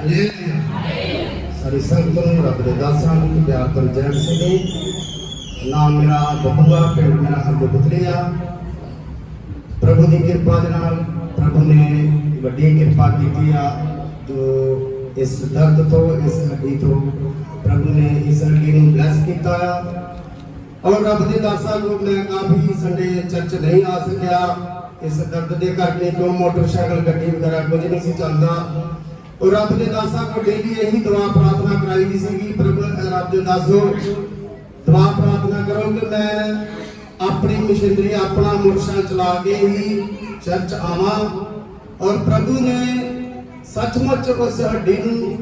Hallelujah ਸਾਰੀ ਸੰਗਤ ਨੂੰ ਰੱਬ ਦੇ ਦਾਸਾਂ ਨੂੰ ਪਿਆਰ ਤੋਂ ਜੈ ਸਿੰਘ ਨਾਮ ਮੇਰਾ ਬੱਬੂਆ ਪਿੰਡ ਮੇਰਾ ਹਰਗੋਬਿੰਦਲੀਆ ਪ੍ਰਭੂ ਦੀ ਕਿਰਪਾ ਦੇ ਨਾਲ ਪ੍ਰਭੂ ਨੇ ਵੱਡੀ ਕਿਰਪਾ ਕੀਤੀ ਆ ਜੋ ਇਸ ਦਰਦ ਤੋਂ ਇਸ ਹੱਡੀ ਤੋਂ ਪ੍ਰਭੂ ਨੇ ਇਸ ਹੱਡੀ ਨੂੰ ਬਲੈਸ ਕੀਤਾ ਆ ਔਰ ਰੱਬ ਦੇ ਦਾਸਾਂ ਨੂੰ ਮੈਂ ਕਾਫੀ ਸੰਡੇ ਚਰਚ ਨਹੀਂ ਆ ਸਕਿਆ ਇਸ ਦਰਦ ਦੇ ਕਰਕੇ ਕਿਉਂ ਮੋਟਰਸਾਈਕਲ ਗੱਡੀ ਵਗੈਰਾ ਕੁਝ ਨਹੀਂ ਸੀ ਚੱਲਦਾ ਔਰ ਰੱਬ ਦੇ ਦਾਸਾਂ ਕੋ ਡੇਲੀ ਇਹੀ ਦੁਆ ਪ੍ਰਾਰਥਨਾ ਕਰਾਈ ਦੀ ਸੀਗੀ, ਪ੍ਰਭੂ ਰੱਬ ਦੇ ਦਾਸੋ, ਦੁਆ ਪ੍ਰਾਰਥਨਾ ਕਰੋ ਕਿ ਮੈਂ ਆਪਣੀ ਮਸ਼ੀਨਰੀ, ਆਪਣਾ ਮੋਟਰਸਾਈਕਲ ਚਲਾ ਕੇ ਹੀ ਚਰਚ ਆਵਾਂ ਔਰ ਪ੍ਰਭੂ ਨੇ ਸੱਚਮੁੱਚ ਉਸ ਹੱਡੀ ਨੂੰ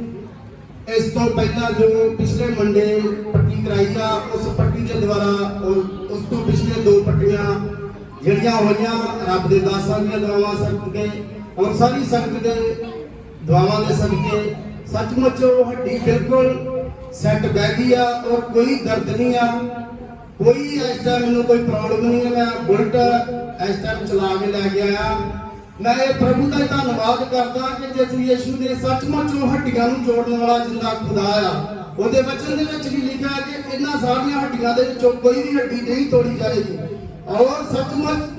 ਇਸ ਤੋਂ ਪਹਿਲਾਂ ਜੋ ਪਿਛਲੇ ਮੰਡੇ ਪੱਟੀ ਕਰਾਈ ਆ, ਉਸ ਪੱਟੀ ਦੇ ਦੁਆਰਾ ਉਸ ਤੋਂ ਪਿਛਲੇ ਦੋ ਪੱਟੀਆਂ ਜਿਹੜੀਆਂ ਹੋਈਆਂ, ਰੱਬ ਦੇ ਦਾਸਾਂ ਦੀਆਂ ਦੁਆਵਾਂ ਸਦਕੇ ਔਰ ਸਾਰੀ ਸੰਗਤ ਦੇ ਦੁਆਵਾਂ ਦੇ ਸਦਕੇ ਸੱਚਮੁੱਚ ਉਹ ਹੱਡੀ ਬਿਲਕੁਲ ਸੈੱਟ ਬਹਿ ਗਈ ਆ ਔਰ ਕੋਈ ਦਰਦ ਨਹੀਂ ਆ। ਕੋਈ ਇਸ ਟਾਈਮ ਮੈਨੂੰ ਕੋਈ ਪ੍ਰੋਬਲਮ ਨਹੀਂ ਹੈ ਮੈਂ ਬੁਲਟ ਇਸ ਟਾਈਮ ਚਲਾ ਕੇ ਲੈ ਕੇ ਆਇਆ। ਮੈਂ ਇਹ ਪ੍ਰਭੂ ਦਾ ਧੰਨਵਾਦ ਕਰਦਾ ਕਿ ਜਿਸ ਯਿਸੂ ਨੇ ਸੱਚਮੁੱਚ ਉਹ ਹੱਡੀਆਂ ਨੂੰ ਜੋੜਨ ਵਾਲਾ ਜਿੰਦਾ ਖੁਦਾ ਆ। ਉਹਦੇ ਵਚਨ ਦੇ ਵਿੱਚ ਵੀ ਲਿਖਿਆ ਕਿ ਇਹਨਾਂ ਸਾਰੀਆਂ ਹੱਡੀਆਂ ਦੇ ਵਿੱਚੋਂ ਕੋਈ ਵੀ ਹੱਡੀ ਨਹੀਂ ਤੋੜੀ ਜਾਏਗੀ। ਔਰ ਸੱਚਮੁੱਚ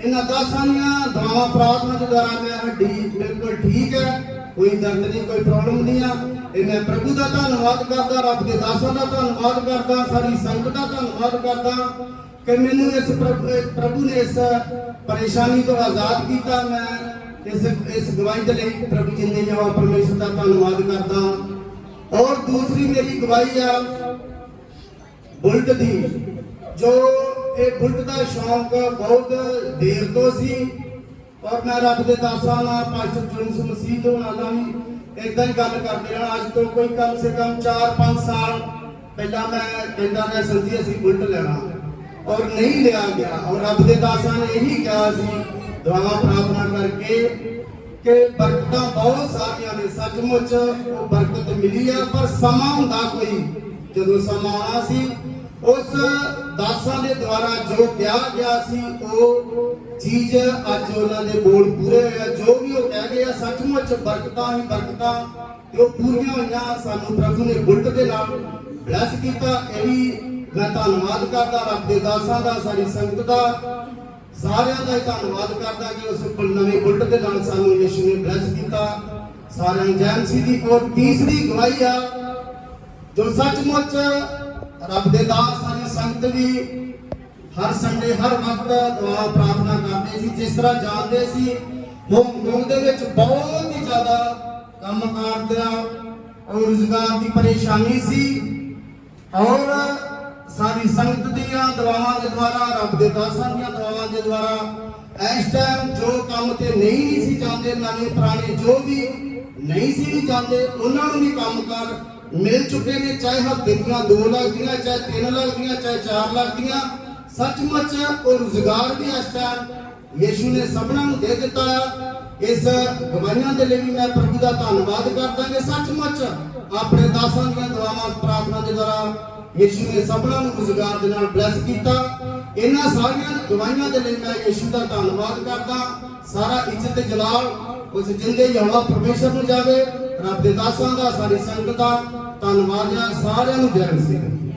ਇਹਨਾਂ ਦਾਸਾਂ ਦੀਆਂ ਦੁਆਵਾਂ ਪ੍ਰਾਰਥਨਾ ਦੇ ਦੁਆਰਾ ਮੈਂ ਹੱਡੀ ਬਿਲਕੁਲ ਠੀਕ ਹੈ, ਕੋਈ ਦਰਦ ਨਹੀਂ, ਕੋਈ ਪ੍ਰੋਬਲਮ ਨਹੀਂ ਆ। ਇਹ ਮੈਂ ਪ੍ਰਭੂ ਦਾ ਧੰਨਵਾਦ ਕਰਦਾ, ਰੱਬ ਦੇ ਦਾਸਾਂ ਦਾ ਧੰਨਵਾਦ ਕਰਦਾ, ਸਾਰੀ ਸੰਗਤ ਦਾ ਧੰਨਵਾਦ ਕਰਦਾ ਕਿ ਮੈਨੂੰ ਇਸ ਪ੍ਰਭੂ ਪ੍ਰਭੂ ਨੇ ਇਸ ਪਰੇਸ਼ਾਨੀ ਤੋਂ ਆਜ਼ਾਦ ਕੀਤਾ। ਮੈਂ ਇਸ ਇਸ ਗਵਾਹੀ ਦੇ ਲਈ ਪ੍ਰਭੂ ਜੀ ਨੇ ਜਵਾ ਪਰਮੇਸ਼ਰ ਦਾ ਧੰਨਵਾਦ ਕਰਦਾ। ਔਰ ਦੂਸਰੀ ਮੇਰੀ ਗਵਾਹੀ ਆ ਬੁਲਟ ਦੀ, ਜੋ ਇਹ ਬੁਲਟ ਦਾ ਸ਼ੌਂਕ ਬਹੁਤ ਦੇਰ ਤੋਂ ਸੀ ਔਰ ਮੈਂ ਰੱਬ ਦੇ ਦਾਸਾਂ ਨਾਲ ਪਾਸਟਰ ਜੁਨਸ ਮਸੀਹ ਤੋਂ ਨਾਲ ਵੀ ਇਦਾਂ ਹੀ ਗੱਲ ਕਰਦੇ ਹਾਂ ਅੱਜ ਤੋਂ ਕੋਈ ਕਮ ਸੇ ਕਮ 4-5 ਸਾਲ ਪਹਿਲਾਂ ਮੈਂ ਕਹਿੰਦਾ ਮੈਂ ਸੰਜੀ ਅਸੀਂ ਬੁਲਟ ਲੈਣਾ ਔਰ ਨਹੀਂ ਲਿਆ ਗਿਆ। ਔਰ ਰੱਬ ਦੇ ਦਾਸਾਂ ਨੇ ਇਹੀ ਕਿਹਾ ਸੀ, ਦੁਆਵਾਂ ਪ੍ਰਾਰਥਨਾ ਕਰਕੇ ਕਿ ਬਰਕਤਾਂ ਬਹੁਤ ਸਾਰੀਆਂ ਨੇ। ਸੱਚਮੁੱਚ ਉਹ ਬਰਕਤ ਮਿਲੀ ਆ, ਪਰ ਸਮਾਂ ਹੁੰਦਾ ਕੋਈ। ਜਦੋਂ ਸਮਾਂ ਆਉਣਾ ਸੀ ਉਸ ਦਾਸਾਂ ਦੇ ਦੁਆਰਾ ਜੋ ਕਿਹਾ ਗਿਆ ਸੀ, ਉਹ ਚੀਜ਼ ਅੱਜ ਉਹਨਾਂ ਦੇ ਬੋਲ ਪੂਰੇ ਹੋਏ ਜੋ ਵੀ ਉਹ ਕਹਿ ਗਏ ਸੱਚਮੁੱਚ ਬਰਕਤਾਂ ਹੀ ਬਰਕਤਾਂ, ਤੇ ਉਹ ਪੂਰੀਆਂ ਹੋਈਆਂ। ਸਾਨੂੰ ਪ੍ਰਭੂ ਨੇ ਬੁਲਟ ਦੇ ਨਾਲ ਬਲੈਸ ਕੀਤਾ। ਇਹੀ ਮੈਂ ਧੰਨਵਾਦ ਕਰਦਾ ਰੱਬ ਦੇ ਦਾਸਾਂ ਦਾ ਸਾਡੀ ਸੰਗਤ ਦਾ। ਸਾਰਿਆਂ ਦਾ ਹੀ ਧੰਨਵਾਦ ਕਰਦਾ ਕਿ ਉਸ ਨਵੇਂ ਬੁਲਟ ਦੇ ਨਾਲ ਸਾਨੂੰ ਯਿਸੂ ਨੇ ਬਲੈਸ ਕੀਤਾ। ਸਾਰਿਆਂ ਨੂੰ ਜੈ ਮਸੀਹ ਦੀ ਔਰ ਤੀਸਰੀ ਗਵਾਹੀ ਆ, ਜੋ ਸੱਚਮੁੱਚ ਰੱਬ ਦੇ ਦਾਸ ਸਾਰੀ ਸੰਗਤ ਵੀ ਹਰ ਸੰਡੇ, ਹਰ ਵਕਤ ਦੁਆ, ਪ੍ਰਾਰਥਨਾ ਕਰਦੇ ਸੀ, ਜਿਸ ਤਰ੍ਹਾਂ ਜਾਣਦੇ ਸੀ ਉਹ ਹੋਂਗ ਦੇ ਵਿੱਚ ਬਹੁਤ ਹੀ ਜ਼ਿਆਦਾ ਕੰਮ ਕਰਦਿਆ ਔਰ ਰੁਜ਼ਗਾਰ ਦੀ ਪਰੇਸ਼ਾਨੀ ਸੀ। ਔਰ ਸਾਰੀ ਸੰਗਤ ਦੀਆਂ ਦੁਆਵਾਂ ਦੇ ਦੁਆਰਾ, ਰੱਬ ਦੇ ਦਾਸਾਂ ਦੀਆਂ ਦੁਆਵਾਂ ਦੇ ਦੁਆਰਾ, ਇਸ ਟਾਈਮ ਜੋ ਕੰਮ ਤੇ ਨਹੀਂ ਸੀ ਜਾਂਦੇ ਨਵੇਂ ਪੁਰਾਣੇ ਜੋ ਵੀ ਨਹੀਂ ਸੀ ਵੀ ਜਾਂਦੇ, ਉਹਨਾਂ ਨੂੰ ਵੀ ਕੰਮ ਕਰ ਮਿਲ ਚੁੱਕੇ ਨੇ, ਚਾਹੇ ਹਫ਼ਤੇ ਦੀਆਂ 2 ਲੱਖ ਦੀਆਂ, ਚਾਹੇ 3 ਲੱਖ ਦੀਆਂ, ਚਾਹੇ 4 ਲੱਖ ਦੀਆਂ, ਸੱਚਮੁੱਚ ਉਹ ਰੁਜ਼ਗਾਰ ਵੀ ਇਸ ਯਿਸੂ ਨੇ ਸਭਨਾਂ ਨੂੰ ਦੇ ਦਿੱਤਾ ਇਸ ਗਵਾਹੀਆਂ ਦੇ ਲਈ ਮੈਂ ਪ੍ਰਭੂ ਦਾ ਧੰਨਵਾਦ ਕਰਦਾ ਕਿ ਸੱਚਮੁੱਚ ਆਪਣੇ ਦਾਸਾਂ ਦੀਆਂ ਦੁਆਵਾਂ, ਪ੍ਰਾਰਥਨਾ ਦੇ ਦੁਆਰਾ ਯਿਸੂ ਨੇ ਸਭਨਾਂ ਨੂੰ ਰੁਜ਼ਗਾਰ ਦੇ ਨਾਲ ਬਲੈਸ ਕੀਤਾ। ਇਹਨਾਂ ਸਾਰੀਆਂ ਗਵਾਹੀਆਂ ਦੇ ਲਈ ਮੈਂ ਯਿਸੂ ਦਾ ਧੰਨਵਾਦ ਕਰਦਾ। ਸਾਰਾ ਇੱਜ਼ਤ ਤੇ ਜਲਾਲ, ਉਸ ਜਿੰਦੇ ਯਹੋਵਾ ਪਰਮੇਸ਼ਰ ਨੂੰ ਜਾਵੇ, ਰੱਬ ਦੇ ਦਾਸਾਂ ਦਾ, ਸਾਰੀ ਸੰਗਤ ਦਾ। ਧੰਨਵਾਦ ਆ ਸਾਰਿਆਂ ਨੂੰ ਜੈ ਸਿੰਘ